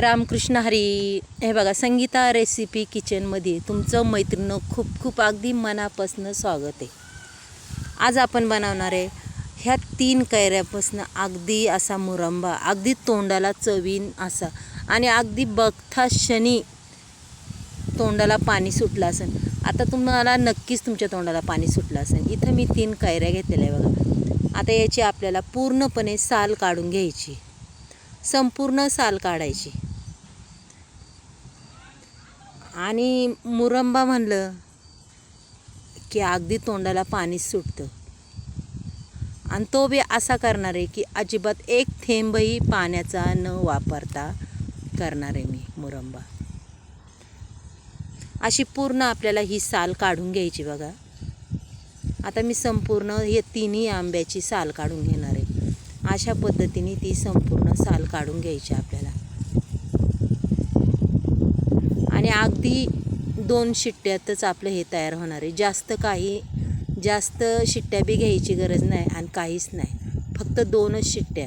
रामकृष्ण हरी हे बघा संगीता रेसिपी किचनमध्ये तुमचं मैत्रिणं खूप खूप अगदी मनापासनं स्वागत आहे. आज आपण बनवणार आहे ह्या तीन कैऱ्यापासून अगदी असा मुरंबा अगदी तोंडाला चवीन असा आणि अगदी बघता शनी तोंडाला पाणी सुटलं असेल. आता तुम्हाला नक्कीच तुमच्या तोंडाला पाणी सुटलं असेल. इथं मी तीन कैऱ्या घेतलेल्या आहे बघा. आता याची आपल्याला पूर्णपणे साल काढून घ्यायची. संपूर्ण साल काढायची. आणि मुरंबा म्हणलं की अगदी तोंडाला पाणी सुटतं. आणि तो बी असा करणार आहे की अजिबात एक थेंबही पाण्याचा न वापरता करणार आहे मी मुरंबा. अशी पूर्ण आपल्याला ही साल काढून घ्यायची बघा. आता मी संपूर्ण हे तिन्ही आंब्याची साल काढून घेणार आहे. अशा पद्धतीने ती संपूर्ण साल काढून घ्यायची आपल्याला आणि अगदी दोन शिट्ट्यातच आपलं हे तयार होणार आहे. जास्त काही जास्त शिट्ट्या बी घ्यायची गरज नाही आणि काहीच नाही. फक्त दोनच शिट्ट्या.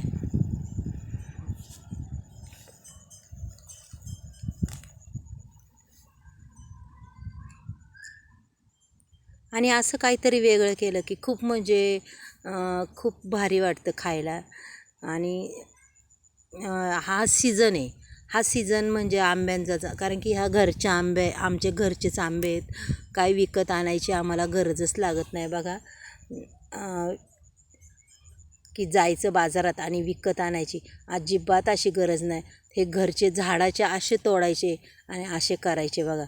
आणि असं काहीतरी वेगळं केलं की खूप म्हणजे खूप भारी वाटतं खायला. आणि हा सीझन आहे. हा सीझन म्हणजे आंब्यांचाच कारण की ह्या घरच्या आंबे आमचे घरचेच आंबे आहेत. काही विकत आणायची आम्हाला गरजच लागत नाही बघा. की जायचं बाजारात आणि विकत आणायची. अजिबात अशी गरज नाही. हे घरचे झाडाचे असे तोडायचे आणि असे करायचे बघा.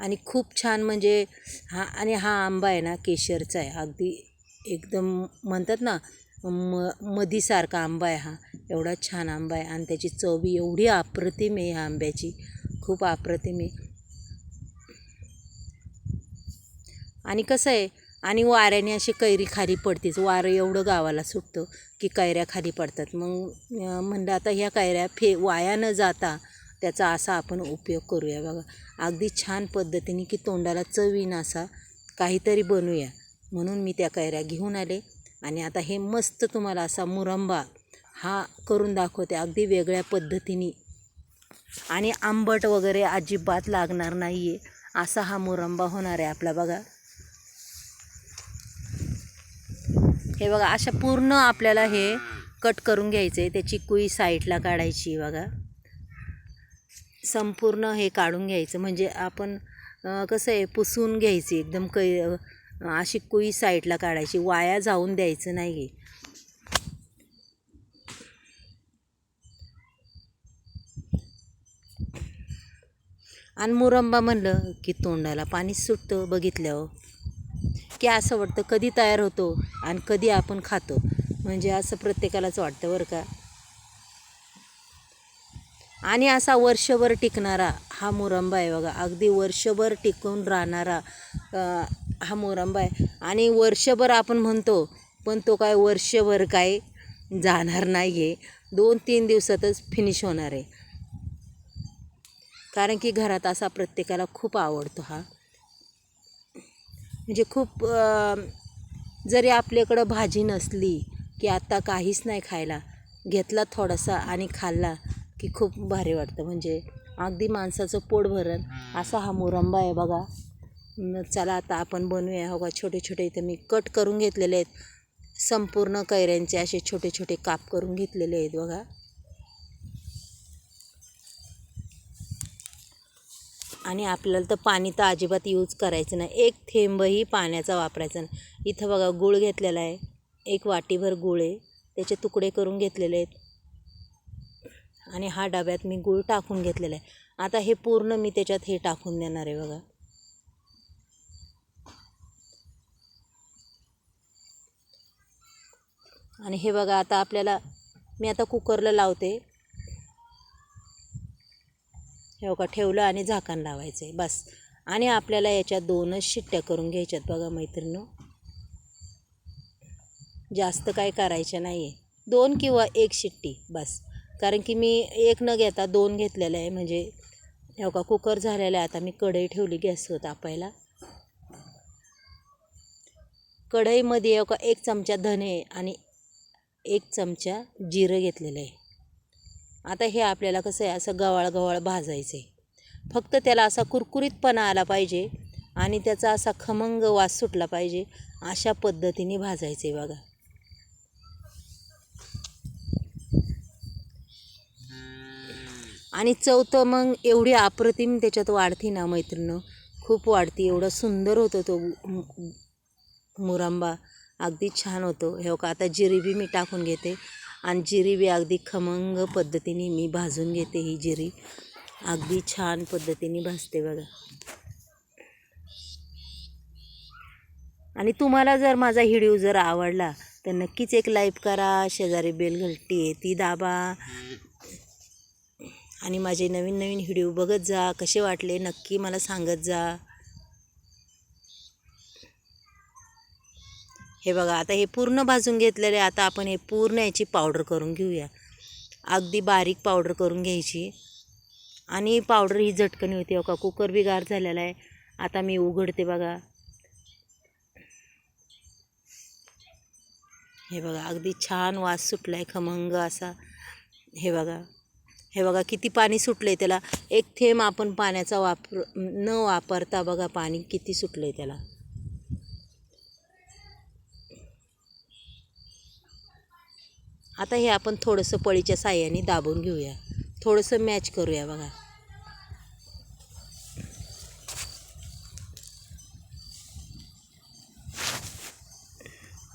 आणि खूप छान म्हणजे हा आणि हा आंबा आहे ना केशरचा आहे. अगदी एकदम म्हणतात ना म मधीसारखा आंबा आहे हा. एवढा छान आंबा आहे आणि त्याची चव बी एवढी अप्रतिम आहे ह्या आंब्याची. खूप अप्रतिम आहे. आणि कसं आहे आणि वाऱ्याने अशी कैरी खाली पडतेच वारं एवढं गावाला सुटतं की कैऱ्या खाली पडतात. मग म्हणलं आता ह्या कैऱ्या फे वाया न जाता त्याचा असा आपण उपयोग करूया. बघा अगदी छान पद्धतीने की तोंडाला चवीन असा काहीतरी बनवूया म्हणून मी त्या कैऱ्या घेऊन आले. आणि आता हे मस्त तुम्हाला असा मुरंबा हा करून दाखवते अगदी वेगळ्या पद्धतीने. आणि आंबट वगैरे अजिबात लागणार नाही आहे असा हा मुरंबा होणार आहे आपला बघा. हे बघा अशा पूर्ण आपल्याला हे कट करून घ्यायचं आहे त्याची कुई साईडला काढायची बघा. संपूर्ण हे काढून घ्यायचं म्हणजे आपण कसं आहे पुसून घ्यायची एकदम कै अशी कुई साईडला काढायची वाया जाऊन द्यायचं नाही आणि मुरंबा म्हणलं की तोंडाला पाणीच सुटतं बघितल्यावर हो. की असं वाटतं कधी तयार होतो आणि कधी आपण खातो. म्हणजे असं प्रत्येकालाच वाटतं बरं का. आणि असा वर्षभर टिकणारा हा मुरंबा आहे बघा. अगदी वर्षभर टिकून राहणारा हा मुरंबा आहे. आणि वर्षभर आपण म्हणतो पण तो काय वर्षभर काय जाणार नाही आहे दोन तीन दिवसातच फिनिश होणार आहे. कारण की घरात असा प्रत्येकाला खूप आवडतो हा. म्हणजे खूप जरी आपल्याकडं भाजी नसली की आत्ता काहीच नाही खायला घेतला थोडासा आणि खाल्ला की खूप भारी वाटतं. म्हणजे अगदी माणसाचं पोट भरण असा हा मुरंबा आहे बघा. चला आता आपण बनवूया. हो का छोटे छोटे इथे मी कट करून घेतलेले आहेत. संपूर्ण कैऱ्यांचे असे छोटे छोटे काप करून घेतलेले आहेत बघा. आणि आपल्याला तर पाणी तर अजिबात यूज करायचं नाही. एक थेंबही पाण्याचा वापरायचा नाही. इथं बघा गूळ घेतलेला आहे. एक वाटीभर गूळ आहे. त्याचे तुकडे करून घेतलेले आहेत. आणि हा डब्यात मी गूळ टाकून घेतलेला आहे. आता हे पूर्ण मी त्याच्यात हे टाकून देणार आहे बघा. आणि हे बघा आता आपल्याला मी आता कुकरला लावते. हे का? ठेवलं आणि झाकण लावायचं आहे बस. आणि आपल्याला याच्या दोनच शिट्ट्या करून घ्यायच्यात बघा मैत्रिणीनो. जास्त काय करायचं नाही आहे दोन किंवा एक शिट्टी बस. कारण की मी एक न घेता दोन घेतलेलं आहे म्हणजे हे का कुकर झालेला आहे. आता मी कढई ठेवली गॅसवर तापायला. कढईमध्ये हो हे एक चमचा धने आणि एक चमचा जिरं घेतलेलं आहे. आता हे आपल्याला कसं आहे असं गवाळ गवाळ भाजायचं आहे फक्त त्याला असा कुरकुरीतपणा आला पाहिजे आणि त्याचा असा खमंग वास सुटला पाहिजे अशा पद्धतीने भाजायचं आहे बघा. आणि चौथं मग एवढी अप्रतिम त्याच्यात वाढती ना मैत्रिणं. खूप वाढती एवढा सुंदर होतो तो मुरांबा. अगदी छान होतो. हे का आता जिरेबी मी टाकून घेते. आणि जिरी बी अगदी खमंग पद्धतीने मी भाजून घेते ही जिरी. अगदी छान पद्धतीने भाजते बघा. आणि तुम्हाला जर माझा व्हिडिओ जर आवडला तर नक्कीच एक लाईक करा शेजारी बेल आहे ती दाबा. आणि माझे नवीन नवीन व्हिडिओ बघत जा कसे वाटले नक्की मला सांगत जा. हे बघा आता हे पूर्ण भाजून घेतलेले आता आपण हे पूर्ण याची पावडर करून घेऊया. अगदी बारीक पावडर करून घ्यायची. आणि पावडर ही झटकन होती का कुकर बी गार झालेला आहे. आता मी उघडते बघा. हे बघा अगदी छान वास सुटला आहे खमंग असा. हे बघा हे बघा किती पाणी सुटलं आहे त्याला. एक थेंब आपण पाण्याचा वापर न वापरता बघा पाणी किती सुटलं आहे त्याला. आता हे आपण थोडंसं पळीच्या साह्याने दाबून घेऊया. थोडंसं मॅच करूया बघा.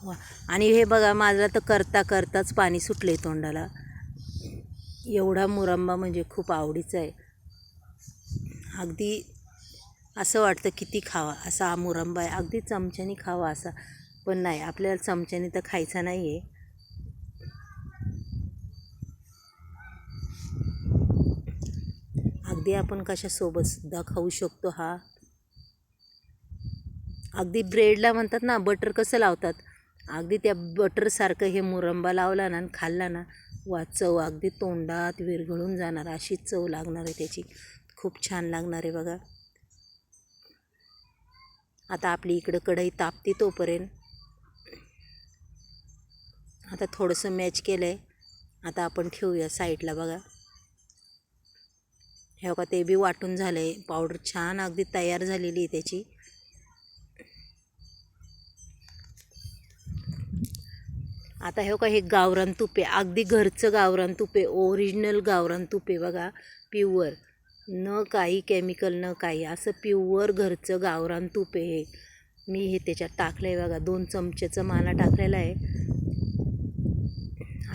वा. आणि हे बघा माझं तर करता करताच पाणी सुटले तोंडाला. एवढा मुरंबा म्हणजे खूप आवडीचा आहे. अगदी असं वाटतं किती खावा असा हा मुरंबा आहे. अगदी चमच्याने खावा असा. पण नाही आपल्याला चमच्याने तर खायचा नाही आहे अगदी आपण कशासोबत सुद्धा खाऊ शकतो हा. अगदी ब्रेडला म्हणतात ना बटर कसं लावतात? अगदी त्या बटरसारखं हे मुरंबा लावला ना आणि खाल्ला ना वा चव अगदी तोंडात विरघळून जाणार अशी चव लागणार आहे त्याची. खूप छान लागणार आहे बघा. आता आपली इकडं कढई तापते तोपर्यंत. आता थोडंसं मॅच केलं आहे आता आपण ठेवूया साईडला बघा. हे बघा ते बी वाटून झालं. आहे पावडर छान अगदी तयार झालेली आहे त्याची. आता हे का हे गावरान तुपे. अगदी घरचं गावरान तुपे. ओरिजिनल गावरान तुपे बघा. प्युअर न काही केमिकल न काही. असं प्युअर घरचं गावरान तुपे हे. मी हे त्याच्यात टाकलं आहे बघा. दोन चमचेचं माना टाकलेला आहे.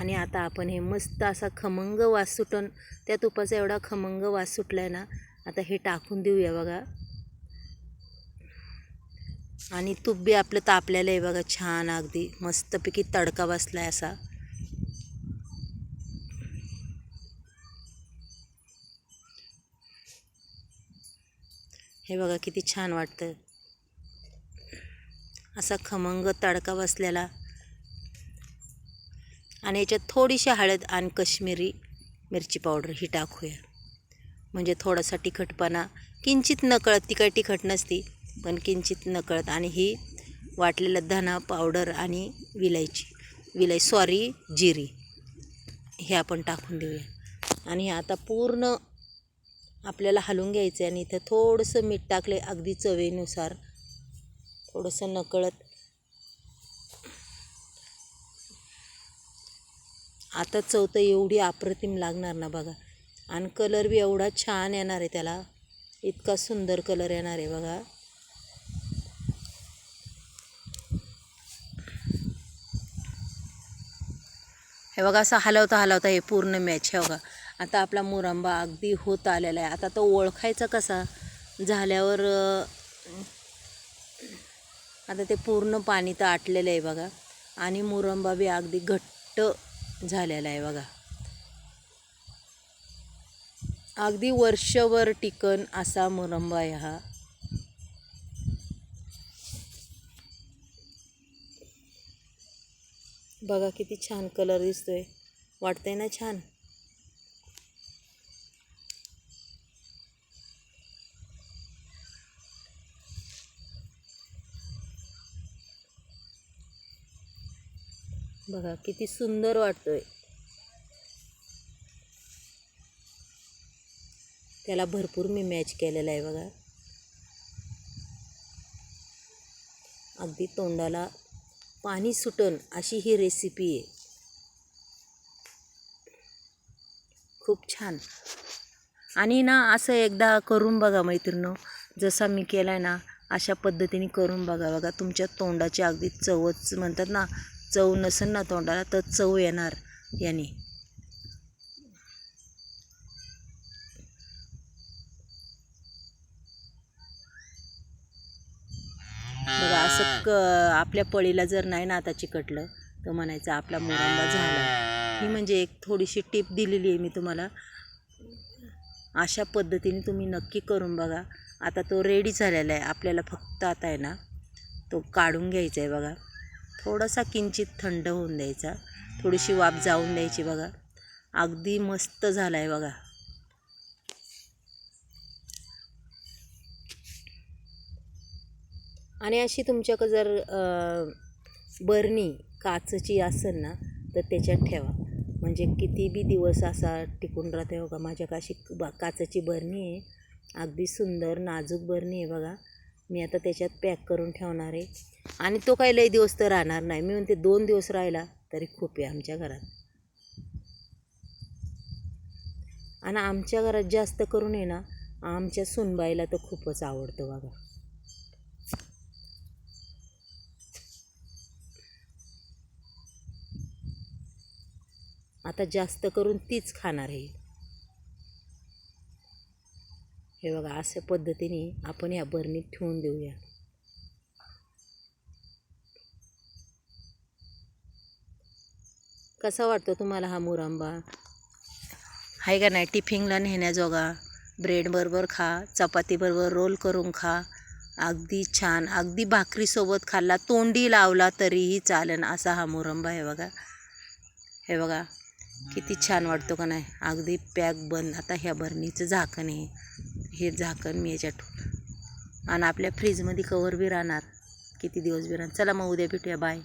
आणि आता आपण हे मस्त असा खमंग वास सुटून त्या तुपाचा एवढा खमंग वास सुटला आहे ना आता हे टाकून देऊया बघा. आणि तूप बी आपलं तापलेलं आहे बघा छान अगदी. मस्तपैकी तडका बसला आहे असा. हे बघा किती छान वाटतं असा खमंग तडका बसलेला. आणि याच्यात थोडीशी हळद आणि कश्मीरी मिरची पावडर ही टाकूया. म्हणजे थोडासा तिखटपणा. किंचित नकळत तिखट तिखट नसती पण किंचित नकळत. आणि ही वाटलेलं धना पावडर आणि विलायची विलाय सॉरी जिरी. हे आपण टाकून देऊया. आणि आता पूर्ण आपल्याला हलवून घ्यायचं आहे आणि इथं थोडंसं मीठ टाकले अगदी चवीनुसार. थोडंसं नकळत. आता चव तर एवढी अप्रतिम लागणार ना बघा. आणि कलर बी एवढा छान येणार आहे त्याला. इतका सुंदर कलर येणार आहे बघा. हे बघा असं हलवता हलवता हे पूर्ण मॅच हे बघा. आता आपला मुरंबा अगदी होत आलेला आहे. आता तो ओळखायचा कसा? झाल्यावर आता ते पूर्ण पाणी तर आटलेलं आहे बघा. आणि मुरंबा बी अगदी घट्ट झालेला आहे बघा. अगदी वर्षभर टिकन असा मुरंबा आहे हा. बघा किती छान कलर दिसतोय. वाटतंय ना छान? बघा किती सुंदर वाटतोय. त्याला भरपूर मी मॅच केलेला आहे बघा. अगदी तोंडाला पाणी सुटन अशी ही रेसिपी आहे. खूप छान. आणि ना असं एकदा करून बघा मैत्रिणो जसा मी केला आहे ना अशा पद्धतीने करून बघा बघा तुमच्या तोंडाची अगदी चवच म्हणतात ना चव नसेल ना तोंडाला तर चव येणार याने. बघा असं क आपल्या पळीला जर नाही ना आता चिकटलं तर म्हणायचं आपला मुरंबा झाला. ही म्हणजे एक थोडीशी टीप दिलेली आहे मी तुम्हाला. अशा पद्धतीने तुम्ही नक्की करून बघा. आता तो रेडी झालेला आहे. आपल्याला फक्त आता आहे ना तो काढून घ्यायचा आहे बघा. थोडासा किंचित थंड होऊन द्यायचा. थोडीशी वाफ जाऊन द्यायची बघा. अगदी मस्त झाला आहे बघा. आणि अशी तुमच्याकडं जर बरणी काचची असेल ना तर त्याच्यात ठेवा. म्हणजे किती बी दिवस असा टिकून राहते बघा. माझ्या काशी बा काचेची बरणी आहे. अगदी सुंदर नाजूक बरणी आहे बघा. मी आता त्याच्यात पॅक करून ठेवणार आहे. आणि तो काही लई दिवस तर राहणार नाही. मी म्हणते दोन दिवस राहिला तरी खूप आहे आमच्या घरात. आणि आमच्या घरात जास्त करून आहे ना आमच्या सुनबाईला तर खूपच आवडतं बघा. आता जास्त करून तीच खाणार आहे. हे बघा अशा पद्धतीने आपण ह्या बरणीत ठेवून देऊया. कसा वाटतो तुम्हाला हा मुरांबा? आहे का नाही? टिफिनला नेण्याजोगा ब्रेडबरोबर खा चपातीबरोबर रोल करून खा. अगदी छान अगदी भाकरीसोबत खाल्ला तोंडी लावला तरीही चालेल असा हा मुरंबा आहे बघा. हे बघा किती छान वाटतो का नाही? अगदी पॅक बंद. आता ह्या बरणीचं झाकण आहे. हे झाकण मी याच्यात ठेवलं. आणि आपल्या फ्रीजमध्ये कवर बी राहणार. किती दिवस बी राहणार. चला मग उद्या भेटूया. बाय